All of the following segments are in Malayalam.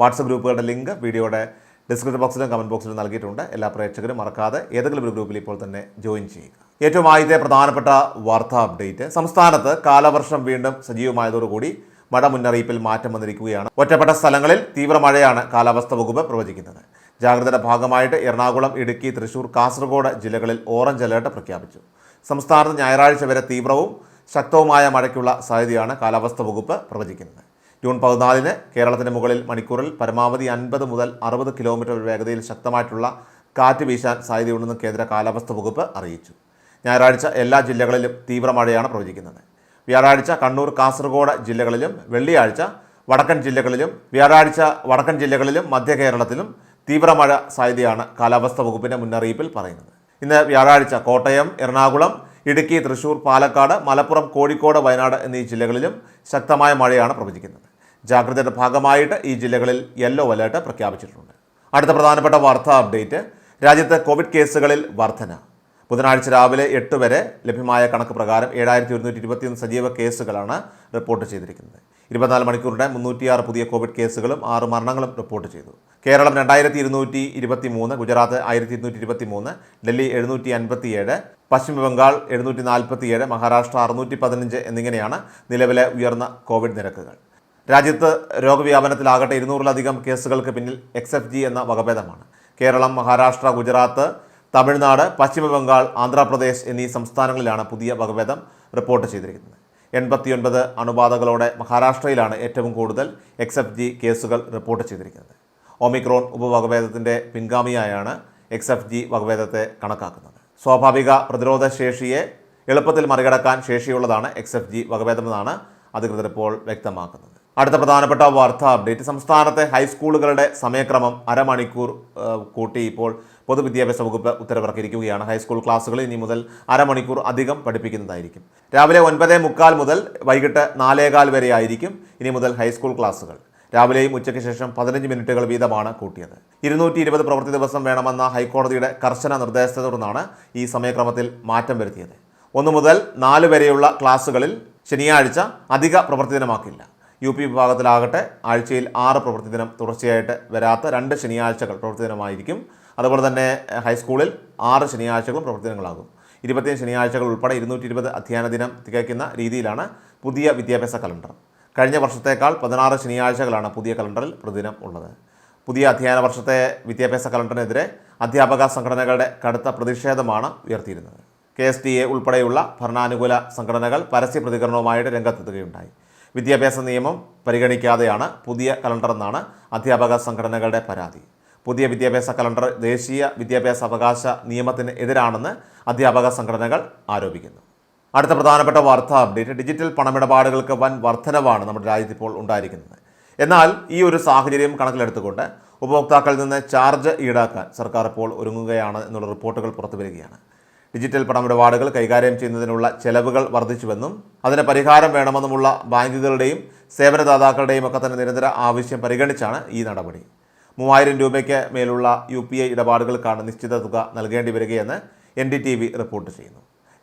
വാട്സപ്പ് ഗ്രൂപ്പുകളുടെ ലിങ്ക് വീഡിയോയുടെ ഡിസ്ക്രിപ്ഷൻ ബോക്സിലും കമന്റ് ബോക്സിലും നൽകിയിട്ടുണ്ട്. എല്ലാ പ്രേക്ഷകരും മറക്കാതെ ഏതെങ്കിലും ഒരു ഗ്രൂപ്പിൽ ഇപ്പോൾ തന്നെ ജോയിൻ ചെയ്യുക. ഏറ്റവും ആദ്യത്തെ പ്രധാനപ്പെട്ട വാർത്താ അപ്ഡേറ്റ്. സംസ്ഥാനത്ത് കാലവർഷം വീണ്ടും സജീവമായതോടുകൂടി മഴ മുന്നറിയിപ്പിൽ മാറ്റം വന്നിരിക്കുകയാണ്. ഒറ്റപ്പെട്ട സ്ഥലങ്ങളിൽ തീവ്ര മഴയാണ് കാലാവസ്ഥ വകുപ്പ് പ്രവചിക്കുന്നത്. ജാഗ്രതയുടെ ഭാഗമായിട്ട് എറണാകുളം ഇടുക്കി തൃശൂർ കാസർഗോഡ് ജില്ലകളിൽ ഓറഞ്ച് അലേർട്ട് പ്രഖ്യാപിച്ചു. സംസ്ഥാനത്ത് ഞായറാഴ്ച വരെ തീവ്രവും ശക്തവുമായ മഴയ്ക്കുള്ള സാധ്യതയാണ് കാലാവസ്ഥ വകുപ്പ് പ്രവചിക്കുന്നത്. ജൂൺ പതിനാലിന് കേരളത്തിന് മുകളിൽ മണിക്കൂറിൽ പരമാവധി അൻപത് മുതൽ അറുപത് കിലോമീറ്റർ വേഗതയിൽ ശക്തമായിട്ടുള്ള കാറ്റ് വീശാൻ സാധ്യതയുണ്ടെന്ന് കേന്ദ്ര കാലാവസ്ഥ വകുപ്പ് അറിയിച്ചു. ഞായറാഴ്ച എല്ലാ ജില്ലകളിലും തീവ്ര മഴയാണ് പ്രവചിക്കുന്നത്. വ്യാഴാഴ്ച കണ്ണൂർ കാസർഗോഡ് ജില്ലകളിലും വെള്ളിയാഴ്ച വടക്കൻ ജില്ലകളിലും വ്യാഴാഴ്ച വടക്കൻ ജില്ലകളിലും മധ്യ കേരളത്തിലും തീവ്രമഴ സാധ്യതയാണ് കാലാവസ്ഥ വകുപ്പിന്റെ മുന്നറിയിപ്പിൽ പറയുന്നത്. ഇന്ന് വ്യാഴാഴ്ച കോട്ടയം എറണാകുളം ഇടുക്കി തൃശൂർ പാലക്കാട് മലപ്പുറം കോഴിക്കോട് വയനാട് എന്നീ ജില്ലകളിലും ശക്തമായ മഴയാണ് പ്രവചിക്കുന്നത്. ജാഗ്രതയുടെ ഭാഗമായിട്ട് ഈ ജില്ലകളിൽ യെല്ലോ അലേർട്ട് പ്രഖ്യാപിച്ചിട്ടുണ്ട്. അടുത്ത പ്രധാനപ്പെട്ട വാർത്താ അപ്ഡേറ്റ് രാജ്യത്ത് കോവിഡ് കേസുകളിൽ വർധന. ബുധനാഴ്ച രാവിലെ എട്ട് വരെ ലഭ്യമായ കണക്ക് പ്രകാരം ഏഴായിരത്തി ഒരുന്നൂറ്റി ഇരുപത്തിയൊന്ന് സജീവ കേസുകളാണ് റിപ്പോർട്ട് ചെയ്തിരിക്കുന്നത്. ഇരുപത്തിനാല് മണിക്കൂറിടെ മുന്നൂറ്റിയാറ് പുതിയ കോവിഡ് കേസുകളും ആറ് മരണങ്ങളും റിപ്പോർട്ട് ചെയ്തു. കേരളം രണ്ടായിരത്തി ഇരുന്നൂറ്റി ഇരുപത്തി മൂന്ന് ഗുജറാത്ത് ആയിരത്തി ഇരുന്നൂറ്റി ഇരുപത്തി മൂന്ന് ഡൽഹി എഴുന്നൂറ്റി അൻപത്തി ഏഴ് പശ്ചിമ ബംഗാൾ എഴുന്നൂറ്റി നാൽപ്പത്തി ഏഴ് മഹാരാഷ്ട്ര അറുന്നൂറ്റി പതിനഞ്ച് എന്നിങ്ങനെയാണ് നിലവിലെ ഉയർന്ന കോവിഡ് നിരക്കുകൾ. രാജ്യത്ത് രോഗവ്യാപനത്തിലാകട്ടെ ഇരുന്നൂറിലധികം കേസുകൾക്ക് പിന്നിൽ എക്സ് എഫ് ജി എന്ന വകഭേദമാണ്. കേരളം മഹാരാഷ്ട്ര ഗുജറാത്ത് തമിഴ്നാട് പശ്ചിമബംഗാൾ ആന്ധ്രാപ്രദേശ് എന്നീ സംസ്ഥാനങ്ങളിലാണ് പുതിയ വകഭേദം റിപ്പോർട്ട് ചെയ്തിരിക്കുന്നത്. എൺപത്തിയൊൻപത് അണുബാധകളോടെ മഹാരാഷ്ട്രയിലാണ് ഏറ്റവും കൂടുതൽ എക്സ് എഫ് ജി കേസുകൾ റിപ്പോർട്ട് ചെയ്തിരിക്കുന്നത്. ഒമിക്രോൺ ഉപവകഭേദത്തിന്റെ പിൻഗാമിയായാണ് എക്സ് എഫ് ജി വകഭേദത്തെ കണക്കാക്കുന്നത്. സ്വാഭാവിക പ്രതിരോധ ശേഷിയെ എളുപ്പത്തിൽ മറികടക്കാൻ ശേഷിയുള്ളതാണ് എക്സ് എഫ് ജി വകഭേദമെന്നാണ് അധികൃതർ ഇപ്പോൾ വ്യക്തമാക്കുന്നത്. അടുത്ത പ്രധാനപ്പെട്ട വാർത്താ അപ്ഡേറ്റ്. സംസ്ഥാനത്തെ ഹൈസ്കൂളുകളുടെ സമയക്രമം അരമണിക്കൂർ കൂട്ടി ഇപ്പോൾ പൊതുവിദ്യാഭ്യാസ വകുപ്പ് ഉത്തരവിറക്കിയിരിക്കുകയാണ്. ഹൈസ്കൂൾ ക്ലാസ്സുകൾ ഇനി മുതൽ അരമണിക്കൂർ അധികം പഠിപ്പിക്കുന്നതായിരിക്കും. രാവിലെ ഒൻപതേ മുക്കാൽ മുതൽ വൈകിട്ട് നാലേകാൽ വരെ ആയിരിക്കും ഇനി മുതൽ ഹൈസ്കൂൾ ക്ലാസ്സുകൾ രാവിലെയും ഉച്ചയ്ക്ക് ശേഷം പതിനഞ്ച് മിനിറ്റുകൾ വീതമാണ് കൂട്ടിയത്. ഇരുന്നൂറ്റി ഇരുപത് പ്രവൃത്തി ദിവസം വേണമെന്ന ഹൈക്കോടതിയുടെ കർശന നിർദ്ദേശത്തെ തുടർന്നാണ് ഈ സമയക്രമത്തിൽ മാറ്റം വരുത്തിയത്. ഒന്ന് മുതൽ നാല് വരെയുള്ള ക്ലാസ്സുകളിൽ ശനിയാഴ്ച അധിക പ്രവൃത്തി ദിനമാക്കില്ല. യു പി വിഭാഗത്തിലാകട്ടെ ആഴ്ചയിൽ ആറ് പ്രവൃത്തി ദിനം തുടർച്ചയായിട്ട് വരാത്ത രണ്ട് ശനിയാഴ്ചകൾ പ്രവൃത്തി ദിനമായിരിക്കും. അതുപോലെ തന്നെ ഹൈസ്കൂളിൽ ആറ് ശനിയാഴ്ചകളും പ്രവൃത്തി ദിനങ്ങളാകും. ഇരുപത്തിയഞ്ച് ശനിയാഴ്ചകൾ ഉൾപ്പെടെ ഇരുന്നൂറ്റി ഇരുപത് അധ്യയന ദിനം തികയ്ക്കുന്ന രീതിയിലാണ് പുതിയ വിദ്യാഭ്യാസ കലണ്ടർ. കഴിഞ്ഞ വർഷത്തേക്കാൾ പതിനാറ് ശനിയാഴ്ചകളാണ് പുതിയ കലണ്ടറിൽ പ്രതിദിനം ഉള്ളത്. പുതിയ അധ്യയന വർഷത്തെ വിദ്യാഭ്യാസ കലണ്ടറിനെതിരെ അധ്യാപക സംഘടനകളുടെ കടുത്ത പ്രതിഷേധമാണ് ഉയർത്തിയിരുന്നത്. കെ എസ് ടി എ ഉൾപ്പെടെയുള്ള ഭരണാനുകൂല സംഘടനകൾ പരസ്യ പ്രതികരണവുമായിട്ട് രംഗത്തെത്തുകയുണ്ടായി. വിദ്യാഭ്യാസ നിയമം പരിഗണിക്കാതെയാണ് പുതിയ കലണ്ടർ എന്നാണ് അധ്യാപക സംഘടനകളുടെ പരാതി. പുതിയ വിദ്യാഭ്യാസ കലണ്ടർ ദേശീയ വിദ്യാഭ്യാസ അവകാശ നിയമത്തിന് എതിരാണെന്ന് അധ്യാപക സംഘടനകൾ ആരോപിക്കുന്നു. അടുത്ത പ്രധാനപ്പെട്ട വാർത്താ അപ്ഡേറ്റ് ഡിജിറ്റൽ പണമിടപാടുകൾക്ക് വൻ വർധനവാണ് നമ്മുടെ രാജ്യത്ത് ഇപ്പോൾ ഉണ്ടായിരിക്കുന്നത്. എന്നാൽ ഈ ഒരു സാഹചര്യം കണക്കിലെടുത്തുകൊണ്ട് ഉപഭോക്താക്കളിൽ നിന്ന് ചാർജ് ഈടാക്കാൻ സർക്കാർ ഇപ്പോൾ ഒരുങ്ങുകയാണ് എന്നുള്ള റിപ്പോർട്ടുകൾ പുറത്തു വരികയാണ് ഡിജിറ്റൽ പണമിടപാടുകൾ കൈകാര്യം ചെയ്യുന്നതിനുള്ള ചെലവുകൾ വർദ്ധിച്ചുവെന്നും അതിന് പരിഹാരം വേണമെന്നുമുള്ള ബാങ്കുകളുടെയും സേവനദാതാക്കളുടെയും ഒക്കെ തന്നെ നിരന്തര ആവശ്യം പരിഗണിച്ചാണ് ഈ നടപടി. മൂവായിരം രൂപയ്ക്ക് മേലുള്ള യു പി ഐ ഇടപാടുകൾക്കാണ് നിശ്ചിത തുക നൽകേണ്ടി വരികയെന്ന് N D T V report ചെയ്യുന്നു.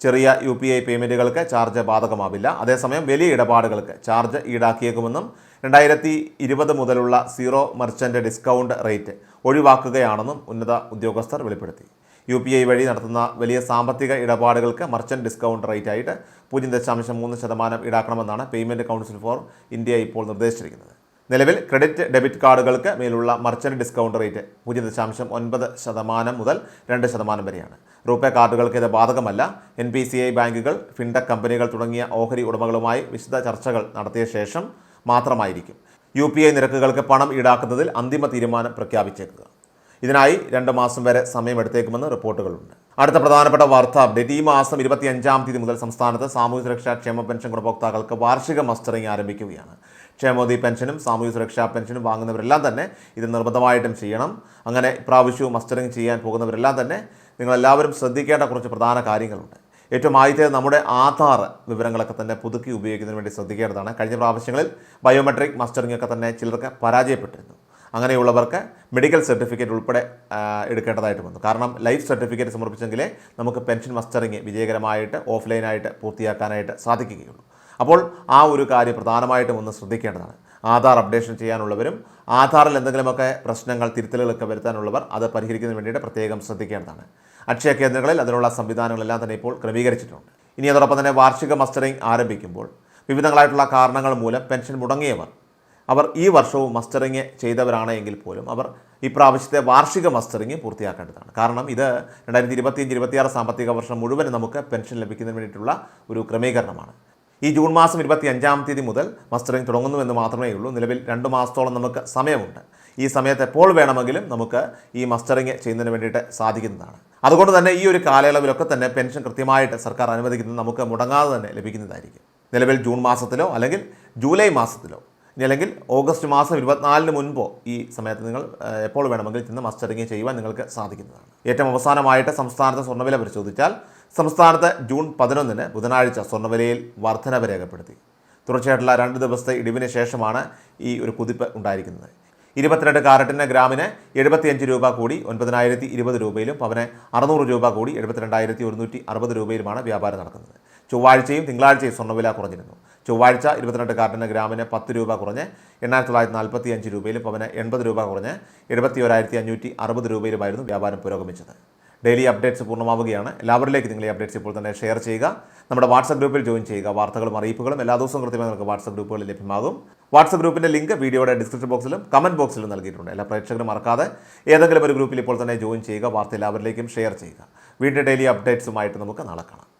ചെറിയ യു പി ഐ പേയ്മെന്റുകൾക്ക് ചാർജ് ബാധകമാവില്ല. അതേസമയം വലിയ ഇടപാടുകൾക്ക് ചാർജ് ഈടാക്കിയേക്കുമെന്നും രണ്ടായിരത്തി ഇരുപത് മുതലുള്ള സീറോ മർച്ചന്റ് ഡിസ്കൗണ്ട് റേറ്റ് ഒഴിവാക്കുകയാണെന്നും ഉന്നത ഉദ്യോഗസ്ഥർ വെളിപ്പെടുത്തി. യു പി ഐ വഴി നടത്തുന്ന വലിയ സാമ്പത്തിക ഇടപാടുകൾക്ക് മർച്ചന്റ് ഡിസ്കൗണ്ട് റേറ്റ് ആയിട്ട് പൂജ്യം ദശാംശം മൂന്ന് ശതമാനം ഈടാക്കണമെന്നാണ് പേയ്മെന്റ് കൗൺസിൽ ഫോർ ഇന്ത്യ ഇപ്പോൾ നിർദ്ദേശിച്ചിരിക്കുന്നത്. നിലവിൽ ക്രെഡിറ്റ് ഡെബിറ്റ് കാർഡുകൾക്ക് മേലുള്ള മർച്ചന്റ് ഡിസ്കൗണ്ട് റേറ്റ് പൂജ്യം ദശാംശം ഒൻപത് ശതമാനം മുതൽ രണ്ട് ശതമാനം വരെയാണ്. റൂപേ കാർഡുകൾക്ക് ഇത് ബാധകമല്ല. എൻ പി സി ഐ ബാങ്കുകൾ ഫിൻടെക് കമ്പനികൾ തുടങ്ങിയ ഓഹരി ഉടമകളുമായി വിശദ ചർച്ചകൾ നടത്തിയ ശേഷം മാത്രമായിരിക്കും യു പി ഐ നിരക്കുകൾക്ക് പണം ഈടാക്കുന്നതിൽ അന്തിമ തീരുമാനം പ്രഖ്യാപിച്ചേക്കുക. ഇതിനായി രണ്ട് മാസം വരെ സമയമെടുത്തേക്കുമെന്ന് റിപ്പോർട്ടുകളുണ്ട്. അടുത്ത പ്രധാനപ്പെട്ട വാർത്താ അപ്ഡേറ്റ് ഈ മാസം ഇരുപത്തിയഞ്ചാം തീയതി മുതൽ സംസ്ഥാനത്ത് സാമൂഹ്യ സുരക്ഷാ ക്ഷേമ പെൻഷൻ ഗുണഭോക്താക്കൾക്ക് വാർഷിക മസ്റ്ററിംഗ് ആരംഭിക്കുകയാണ്. ക്ഷേമോദി പെൻഷനും സാമൂഹ്യ സുരക്ഷാ പെൻഷനും വാങ്ങുന്നവരെല്ലാം തന്നെ ഇത് നിർബന്ധമായിട്ടും ചെയ്യണം. അങ്ങനെ ഇപ്രാവശ്യവും മസ്റ്ററിങ് ചെയ്യാൻ പോകുന്നവരെല്ലാം തന്നെ നിങ്ങളെല്ലാവരും ശ്രദ്ധിക്കേണ്ട കുറച്ച് പ്രധാന കാര്യങ്ങളുണ്ട്. ഏറ്റവും ആദ്യത്തെ നമ്മുടെ ആധാർ വിവരങ്ങളൊക്കെ തന്നെ പുതുക്കി ഉപയോഗിക്കുന്നതിന് വേണ്ടി ശ്രദ്ധിക്കേണ്ടതാണ്. കഴിഞ്ഞ പ്രാവശ്യങ്ങളിൽ ബയോമെട്രിക് മസ്റ്ററിംഗ് ഒക്കെ തന്നെ ചിലർക്ക് പരാജയപ്പെട്ടിരുന്നു. അങ്ങനെയുള്ളവർക്ക് മെഡിക്കൽ സർട്ടിഫിക്കറ്റ് ഉൾപ്പെടെ എടുക്കേണ്ടതായിട്ട് വന്നു. കാരണം ലൈഫ് സർട്ടിഫിക്കറ്റ് സമർപ്പിച്ചെങ്കിലേ നമുക്ക് പെൻഷൻ മസ്റ്ററിങ് വിജയകരമായിട്ട് ഓഫ്ലൈനായിട്ട് പൂർത്തിയാക്കാനായിട്ട് സാധിക്കുകയുള്ളൂ. അപ്പോൾ ആ ഒരു കാര്യം പ്രധാനമായിട്ടും ഒന്ന് ശ്രദ്ധിക്കേണ്ടതാണ്. ആധാർ അപ്ഡേഷൻ ചെയ്യാനുള്ളവരും ആധാറിൽ എന്തെങ്കിലുമൊക്കെ പ്രശ്നങ്ങൾ തിരുത്തലുകളൊക്കെ വരുത്താനുള്ളവർ അത് പരിഹരിക്കുന്നതിന് വേണ്ടിയിട്ട് പ്രത്യേകം ശ്രദ്ധിക്കേണ്ടതാണ്. അക്ഷയ കേന്ദ്രങ്ങളിൽ അതിനുള്ള സംവിധാനങ്ങളെല്ലാം തന്നെ ഇപ്പോൾ ക്രമീകരിച്ചിട്ടുണ്ട്. ഇനി അതോടൊപ്പം തന്നെ വാർഷിക മസ്റ്ററിംഗ് ആരംഭിക്കുമ്പോൾ വിവിധങ്ങളായിട്ടുള്ള കാരണങ്ങൾ മൂലം പെൻഷൻ മുടങ്ങിയവർ അവർ ഈ വർഷവും മസ്റ്ററിങ് ചെയ്തവരാണ് എങ്കിൽ പോലും അവർ ഇപ്രാവശ്യത്തെ വാർഷിക മസ്റ്ററിങ് പൂർത്തിയാക്കേണ്ടതാണ്. കാരണം ഇത് രണ്ടായിരത്തി ഇരുപത്തിയഞ്ച് ഇരുപത്തിയാറ് സാമ്പത്തിക വർഷം മുഴുവൻ നമുക്ക് പെൻഷൻ ലഭിക്കുന്നതിന് വേണ്ടിയിട്ടുള്ള ഒരു ക്രമീകരണമാണ്. ഈ ജൂൺ മാസം ഇരുപത്തി അഞ്ചാം തീയതി മുതൽ മസ്റ്ററിംഗ് തുടങ്ങുന്നുവെന്ന് മാത്രമേ ഉള്ളൂ. നിലവിൽ രണ്ട് മാസത്തോളം നമുക്ക് സമയമുണ്ട്. ഈ സമയത്ത് എപ്പോൾ വേണമെങ്കിലും നമുക്ക് ഈ മസ്റ്ററിംഗ് ചെയ്യുന്നതിന് വേണ്ടിയിട്ട് സാധിക്കുന്നതാണ്. അതുകൊണ്ട് തന്നെ ഈ ഒരു കാലയളവിലൊക്കെ തന്നെ പെൻഷൻ കൃത്യമായിട്ട് സർക്കാർ അനുവദിക്കുന്നത് നമുക്ക് മുടങ്ങാതെ തന്നെ ലഭിക്കുന്നതായിരിക്കും. നിലവിൽ ജൂൺ മാസത്തിലോ അല്ലെങ്കിൽ ജൂലൈ മാസത്തിലോ ഇനി അല്ലെങ്കിൽ ഓഗസ്റ്റ് മാസം ഇരുപത്തിനാലിന് മുൻപോ ഈ സമയത്ത് നിങ്ങൾ എപ്പോൾ വേണമെങ്കിൽ ചെന്ന് മസ്റ്ററിങ് ചെയ്യുവാൻ നിങ്ങൾക്ക് സാധിക്കുന്നതാണ്. ഏറ്റവും അവസാനമായിട്ട് സംസ്ഥാനത്തെ സ്വർണവില പരിശോധിച്ചാൽ സംസ്ഥാനത്ത് ജൂൺ പതിനൊന്നിന് ബുധനാഴ്ച സ്വർണവിലയിൽ വർധനവ് രേഖപ്പെടുത്തി. തുടർച്ചയായിട്ടുള്ള രണ്ട് ദിവസത്തെ ഇടിവിന് ശേഷമാണ് ഈ ഒരു കുതിപ്പ് ഉണ്ടായിരിക്കുന്നത്. ഇരുപത്തിരണ്ട് കാരറ്റിന് ഗ്രാമിന് എഴുപത്തിയഞ്ച് രൂപ കൂടി ഒൻപതിനായിരത്തി ഇരുപത് രൂപയിലും പവന് അറുന്നൂറ് രൂപ കൂടി എഴുപത്തിരണ്ടായിരത്തി ഒരുന്നൂറ്റി അറുപത് രൂപയിലുമാണ് വ്യാപാരം നടക്കുന്നത്. ചൊവ്വാഴ്ചയും തിങ്കളാഴ്ചയും സ്വർണവില കുറഞ്ഞിരുന്നു. ചൊവ്വാഴ്ച ഇരുപത്തിരണ്ട് കാർട്ടിന് ഗ്രാമിന് പത്ത് രൂപ കുറഞ്ഞ് എണ്ണായിരത്തി തൊള്ളായിരത്തി നാൽപ്പത്തി അഞ്ച് രൂപയിലും പവന് എൺപത് രൂപ കുറഞ്ഞ് എഴുപത്തി ഒരായിരത്തി അഞ്ഞൂറ്റി അറുപത് രൂപയിലുമായിരുന്നു വ്യാപാരം പുരോഗമിച്ചത്. ഡെയിലി അപ്ഡേറ്റ്സ് പൂർണമാവുകയാണ്. എല്ലാവരിലേക്ക് നിങ്ങൾ ഈ അപ്ഡേറ്റ്സ് ഇപ്പോൾ തന്നെ ഷെയർ ചെയ്യുക. നമ്മുടെ വാട്സപ്പ് ഗ്രൂപ്പിൽ ജോയിൻ ചെയ്യുക. വാർത്തകളും അറിയിപ്പുകളും എല്ലാ ദിവസവും കൃത്യമായി നിങ്ങൾക്ക് വാട്സപ്പ് ഗ്രൂപ്പുകളിൽ ലഭ്യമാകും. വാട്സപ്പ് ഗ്രൂപ്പിന്റെ ലിങ്ക് വീഡിയോയുടെ ഡിസ്ക്രിപ്ഷൻ ബോക്സിലും കമന്റ് ബോക്സിലും നൽകിയിട്ടുണ്ട്. എല്ലാ പ്രേക്ഷകരും മറക്കാതെ ഏതെങ്കിലും ഒരു ഗ്രൂപ്പിൽ ഇപ്പോൾ തന്നെ ജോയിൻ ചെയ്യുക. വാർത്ത എല്ലാവരിലേക്കും ഷെയർ ചെയ്യുക. വീണ്ടും ഡെയിലി അപ്ഡേറ്റ്സുമായിട്ട് നമുക്ക് നാളെ കാണാം.